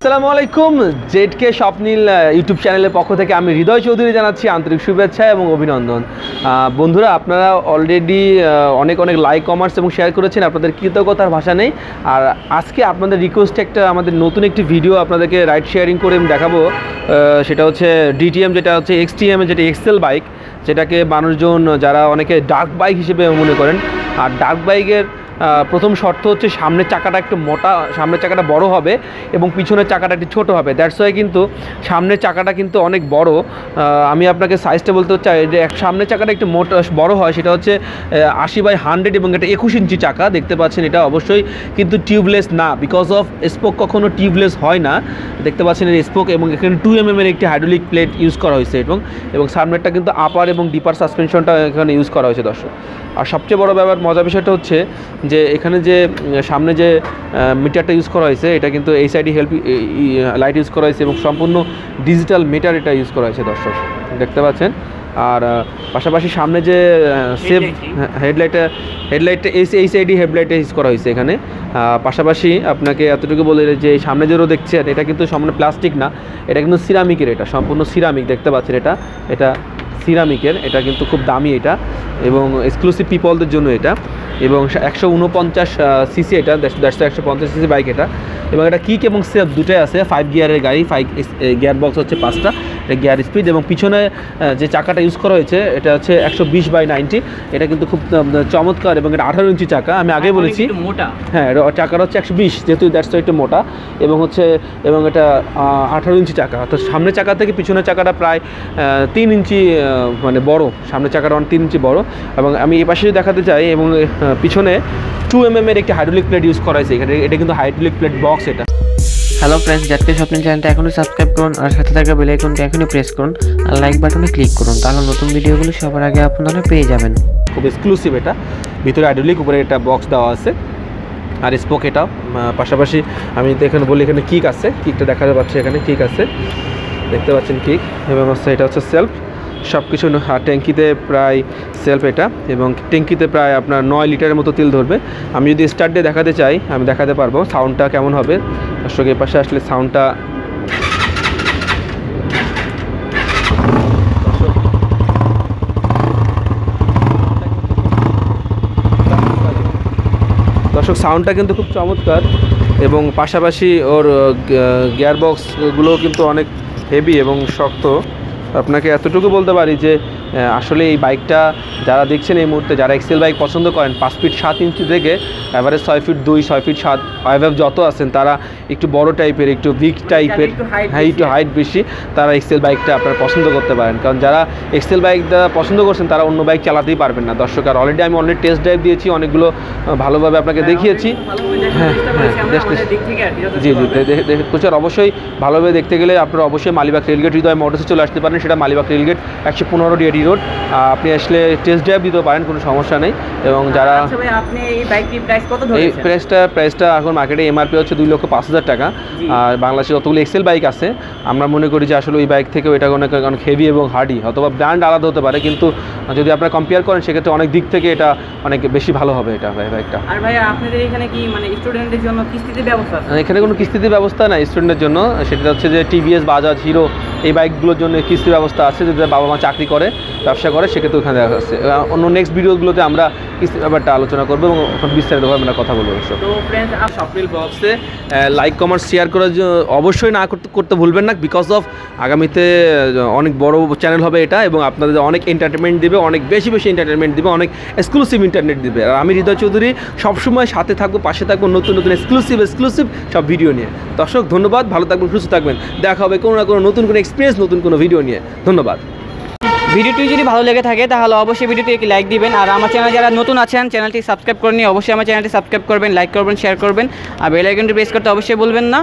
আসসালামু আলাইকুম, জেডকে স্বপ্নীল ইউটিউব চ্যানেলের পক্ষ থেকে আমি হৃদয় চৌধুরী জানাচ্ছি আন্তরিক শুভেচ্ছা এবং অভিনন্দন। বন্ধুরা, আপনারা অলরেডি অনেক অনেক লাইক কমার্স এবং শেয়ার করেছেন, আপনাদের কৃতজ্ঞতার ভাষা নেই। আর আজকে আপনাদের রিকোয়েস্টে একটা আমাদের নতুন একটি ভিডিও আপনাদেরকে রাইড শেয়ারিং করে আমি দেখাবো। সেটা হচ্ছে ডিটিএম যেটা হচ্ছে এক্সটিএম যেটা এক্সেল বাইক যেটাকে মানুষজন, যারা অনেকে ডার্ক বাইক হিসেবে মনে করেন, আর ডার্ক বাইকের প্রথম শর্ত হচ্ছে সামনের চাকাটা একটু মোটা, সামনের চাকাটা বড় হবে এবং পিছনের চাকাটা একটু ছোটো হবে। দ্যাটস ওয়াই কিন্তু সামনের চাকাটা কিন্তু অনেক বড়। আমি আপনাকে সাইজটা বলতে চাই, যে সামনের চাকাটা একটু মোটা বড় হয়, সেটা হচ্ছে আশি বাই হান্ড্রেড এবং এটা একুশ ইঞ্চি চাকা, দেখতে পাচ্ছেন এটা অবশ্যই কিন্তু টিউবলেস না বিকজ অফ স্পোক কখনো টিউবলেস হয় না। দেখতে পাচ্ছেন এর স্পোক এবং এখানে টু এম এর একটি হাইড্রোলিক প্লেট ইউজ করা হয়েছে এবং এবং সামনেরটা কিন্তু আপার এবং ডিপার সাসপেনশনটা এখানে ইউজ করা হয়েছে, দর্শক। আর সবচেয়ে বড় ব্যাপার মজা বিষয়টা হচ্ছে যে এখানে যে সামনে যে মিটারটা ইউজ করা হয়েছে এটা কিন্তু এই সাইডে হেল্প লাইট ইউজ করা হয়েছে এবং সম্পূর্ণ ডিজিটাল মিটার এটা ইউজ করা হয়েছে দর্শক। দেখতে পাচ্ছেন? আর পাশাপাশি সামনে যে সেভ হেডলাইটটা হেডলাইটটা এই এই সাইডে হেডলাইটটা ইউজ করা হয়েছে এখানে। পাশাপাশি আপনাকে এতটুকু বলে যে এই সামনে যে রো দেখছেন এটা কিন্তু সামনে প্লাস্টিক না এটা কিন্তু সিরামিকের এটা সম্পূর্ণ সিরামিক দেখতে পাচ্ছেন এটা? এটা সিরামিকের, এটা কিন্তু খুব দামি এটা, এবং এক্সক্লুসিভ পিপলদের জন্য এটা, এবং একশো উনপঞ্চাশ সিসি এটা, দেড়শো একশো পঞ্চাশ সিসি বাইক এটা, এবং এটা কিক এবং সেফ দুটাই আছে ফাইভ গিয়ারের গাড়ি ফাইভ গিয়ার বক্স হচ্ছে পাঁচটা এটা গিয়ার স্পিড এবং পিছনে যে চাকাটা ইউজ করা হয়েছে এটা হচ্ছে একশো বিশ বাই নাইনটি এটা কিন্তু খুব চমৎকার এবং এটা আঠারো ইঞ্চি চাকা। আমি আগে বলেছি মোটা। হ্যাঁ চাকাটা হচ্ছে একশো বিশ যেহেতু দ্যাটস একটু মোটা। এবং হচ্ছে এবং এটা আঠারো ইঞ্চি চাকা। তো সামনের চাকা থেকে পিছনের চাকাটা প্রায় তিন ইঞ্চি মানে বড়। সামনের চাকাটা অনেক তিন ইঞ্চি বড়। এবং আমি এই পাশে দেখাতে চাই এবং পিছনে টু এম এম এর একটি হাইড্রোলিক প্লেট ইউজ করা হয়েছে। এখানে এটা কিন্তু হাইড্রোলিক প্লেট বক্স এটা। হ্যালো ফ্রেন্ডস জাতকে স্বপ্নের চ্যানেলটা এখনই সাবস্ক্রাইব করুন আর সাথে থাকা বেল আইকনটি এখনই প্রেস করুন আর লাইক বাটনে ক্লিক করুন, তাহলে নতুন ভিডিওগুলো সবার আগে আপনারা পেয়ে যাবেন। খুব এক্সক্লুসিভ এটা। ভিতরে হাইড্রোলিক উপরে একটা বক্স দেওয়া আছে। আর স্পোক এটা পাশাপাশি আমি এখানে বলি, এখানে কিক আছে। কিকটা দেখা যাচ্ছে এখানে কিক আছে। দেখতে পাচ্ছেন কিক এবং হচ্ছে এটা হচ্ছে সেলফ সব কিছু ট্যাঙ্কিতে প্রায় সেলফ এটা এবং ট্যাঙ্কিতে প্রায় আপনার নয় লিটারের মতো তেল ধরবে। আমি যদি স্টার্ট দিয়ে দেখাতে চাই, আমি দেখাতে পারব সাউন্ডটা কেমন হবে। দর্শক, এই পাশে আসলে সাউন্ডটা দর্শক সাউন্ডটা কিন্তু খুব চমৎকার এবং পাশাপাশি ওর গিয়ার বক্সগুলোও কিন্তু অনেক হেভি এবং শক্ত। আপনাকে এতটুকু বলতে পারি যে আসলে এই বাইকটা যারা দেখছেন এই মুহূর্তে যারা এক্সেল বাইক পছন্দ করেন পাঁচ ফিট সাত ইঞ্চি থেকে অ্যাভারেজ ছয় ফিট দুই ছয় ফিট সাত ওয়াইভ যত আছেন তারা একটু বড় টাইপের একটু বিগ টাইপের হ্যাঁ একটু হাইট বেশি। তারা এক্সেল বাইকটা আপনারা পছন্দ করতে পারেন। কারণ যারা এক্সেল বাইক পছন্দ করছেন তারা অন্য বাইক চালাতেই পারবেন না। দর্শক আর অলরেডি আমি অনেক টেস্ট ড্রাইভ দিয়েছি অনেকগুলো ভালোভাবে আপনাকে দেখিয়েছি। হ্যাঁ, হ্যাঁ, জি জি প্রচার অবশ্যই ভালোভাবে দেখতে গেলে আপনারা অবশ্যই মালিবাগ রেলগেট হৃদয় মোটরসে চলে আসতে পারেন। সেটা মালিবাগ রেলগেট একশো পনেরো ডিএডি রোড আপনি আসলে টেস্ট ড্রাইভ দিতে পারেন কোনো সমস্যা নেই। এবং যারা আচ্ছা আপনি এই বাইকটির প্রাইস কত এই প্রাইসটা প্রাইসটা এখন মার্কেটে এমআরপি হচ্ছে দুই লক্ষ পাঁচ হাজার টাকা। আর বাংলাদেশে যতগুলো এক্সেল বাইক আছে আমরা মনে করি যে আসলে ওই বাইক থেকেও এটা অনেক অনেক হেভি এবং হার্ডি অথবা ব্র্যান্ড আলাদা হতে পারে। কিন্তু যদি আপনারা কম্পেয়ার করেন সেক্ষেত্রে অনেক দিক থেকে এটা অনেক বেশি ভালো হবে এটা ভাই বাইকটা আর ভাই আপনাদের এখানে কি মানে স্টুডেন্টদের জন্য কিস্তিতে ব্যবস্থা আছে? এখানে কোনো কিস্তিতে ব্যবস্থা নাই স্টুডেন্টের জন্য। সেটা হচ্ছে যে টিভিএস বাজাজ হিরো এই বাইকগুলোর জন্য কিস্তি ব্যবস্থা আছে যদি বাবা মা চাকরি করে, ব্যবসা করে, সেক্ষেত্রে ওখানে দেখা যাচ্ছে। অন্য নেক্সট ভিডিওগুলোতে আমরা ব্যাপারটা আলোচনা করব এবং ওখানে বিস্তারিতভাবে আমরা কথা বলব তো ফ্রেন্ডস স্বপ্নিল ব্লগসে লাইক কমার্স শেয়ার করার অবশ্যই না করতে ভুলবেন না বিকজ অফ আগামীতে অনেক বড় চ্যানেল হবে এটা এবং আপনাদের অনেক এন্টারটেনমেন্ট দিবে, অনেক বেশি বেশি এন্টারটেনমেন্ট দিবে, অনেক এক্সক্লুসিভ ইন্টারনেট দিবে। আর আমি হৃদয় চৌধুরী সবসময় সাথে থাকব, পাশে থাকব নতুন নতুন এক্সক্লুসিভ এক্সক্লুসিভ সব ভিডিও নিয়ে। দর্শক, ধন্যবাদ, ভালো থাকবেন, সুস্থ থাকবেন। দেখা হবে কোনো না কোনো নতুন কোনো এক্সপিরিয়েন্স নতুন কোনো ভিডিও নিয়ে। ধন্যবাদ। ভিডিওটি যদি ভালো লেগে থাকে, তাহলে অবশ্যই ভিডিওটি একটি লাইক দিবেন। আর আমার চ্যানেল যারা নতুন আছেন চ্যানেলটি সাবস্ক্রাইব করে নিয়ে অবশ্যই আমার চ্যানেলটি সাবস্ক্রাইব করবেন লাইক করবেন শেয়ার করবেন। আর বেল আইকনটি প্রেস করতে অবশ্যই বলবেন না।